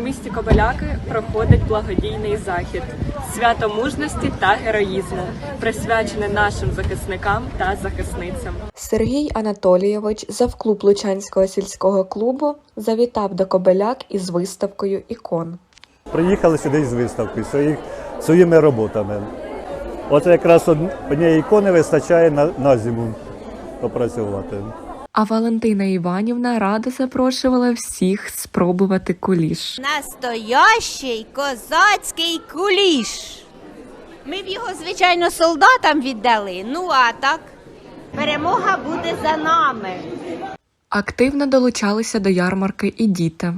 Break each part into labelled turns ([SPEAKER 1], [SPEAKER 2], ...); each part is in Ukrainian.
[SPEAKER 1] у місті Кобиляки проходить благодійний захід свято мужності та героїзму, присвячене нашим захисникам та захисницям. Сергій Анатолійович, завклуб Лучанського сільського клубу, завітав до Кобиляк із виставкою ікон.
[SPEAKER 2] Приїхали сюди з виставкою своїх, своїми роботами. От якраз од- однієї ікони вистачає на, на зиму попрацювати.
[SPEAKER 1] А Валентина Іванівна радо запрошувала всіх спробувати куліш.
[SPEAKER 3] Настоящий козацький куліш. Ми б його, звичайно, солдатам віддали. Ну а так, перемога буде за нами.
[SPEAKER 1] Активно долучалися до ярмарки і діти.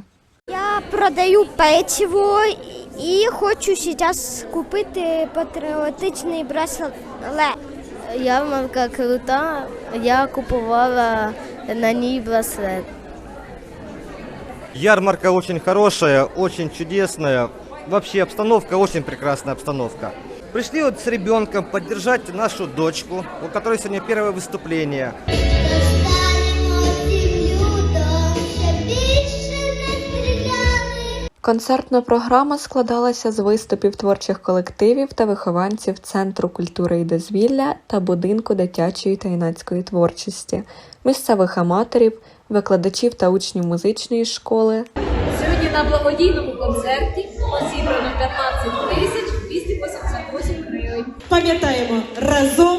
[SPEAKER 4] Я продаю печиво і хочу зараз купити патріотичний браслет.
[SPEAKER 5] Ярмарка крута, я купувала на ній браслет.
[SPEAKER 6] Ярмарка очень хорошая, очень чудесная. Вообще обстановка очень прекрасная обстановка. Пришли вот с ребенком поддержать нашу дочку, у которой сегодня первое выступление.
[SPEAKER 1] Концертна програма складалася з виступів творчих колективів та вихованців Центру культури і дозвілля та будинку дитячої та юнацької творчості, місцевих аматорів, викладачів та учнів музичної школи,
[SPEAKER 7] Сьогодні на благодійному концерті зібрано 15 тисяч 288 гривень.
[SPEAKER 8] Пам'ятаємо, разом.